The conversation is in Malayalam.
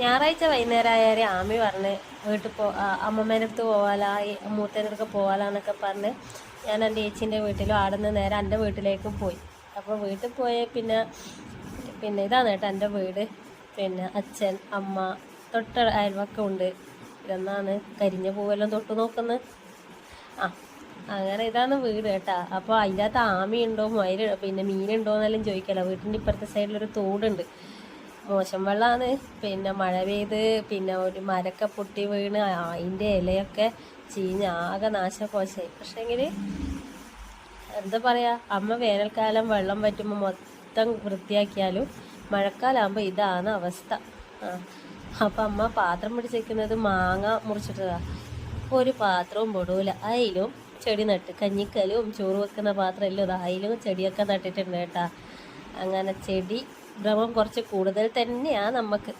ഞായറാഴ്ച വൈകുന്നേരം ആമി പറഞ്ഞ് വീട്ടിൽ പോ അമ്മമ്മേന്റെ അടുത്ത് പോവാലാ മൂത്തേന്റെ അടുത്ത് പോവാലാന്നൊക്കെ പറഞ്ഞ് ഞാൻ എന്റെ ചേച്ചീന്റെ വീട്ടിലും അവിടെ നിന്ന് നേരെ എന്റെ വീട്ടിലേക്കും പോയി. അപ്പോൾ വീട്ടിൽ പോയ പിന്നെ പിന്നെ ഇതാണ് കേട്ടോ എന്റെ വീട്. പിന്നെ അച്ഛൻ അമ്മ തൊട്ട അയൽവക്കം ഉണ്ട്. ഇതെന്നാണ് കരിഞ്ഞ പൂവെല്ലാം തൊട്ട് നോക്കുന്നത് ആ അങ്ങനെ ഇതാണ് വീട് കേട്ടാ. അപ്പോൾ അതിന്റെ അകത്ത് ആമയുണ്ടോ മയിലുണ്ടോ പിന്നെ മീനുണ്ടോ എന്നെല്ലാം ചോദിക്കല. വീട്ടിന്റെ ഇപ്പുറത്തെ സൈഡിലൊരു തോടുണ്ട്. മോശം വെള്ളമാണ് പിന്നെ മഴ പെയ്ത് പിന്നെ ഒരു മരക്കെ പൊട്ടി വീണ്. അതിന്റെ ഇലയൊക്കെ ചീഞ്ഞ് ആകെ നാശകോശമായി പക്ഷേങ്കിൽ എന്താ പറയുക അമ്മ വേനൽക്കാലം വെള്ളം പറ്റുമ്പോൾ മൊത്തം വൃത്തിയാക്കിയാലും മഴക്കാലാകുമ്പോൾ ഇതാണ് അവസ്ഥ. അപ്പം അമ്മ പാത്രം പിടിച്ചിരിക്കുന്നത് മാങ്ങ മുറിച്ചിട്ടതാ. അപ്പോൾ ഒരു പാത്രവും പൊടൂല. അതിലും ചെടി നട്ട് കഞ്ഞിക്കലും ചോറ് വെക്കുന്ന പാത്രം എല്ലാം അതിലും ചെടിയൊക്കെ നട്ടിട്ടുണ്ട് കേട്ടാ. അങ്ങനെ ചെടി ഭ്രമം കുറച്ച് കൂടുതൽ തന്നെയാണ് നമുക്ക്.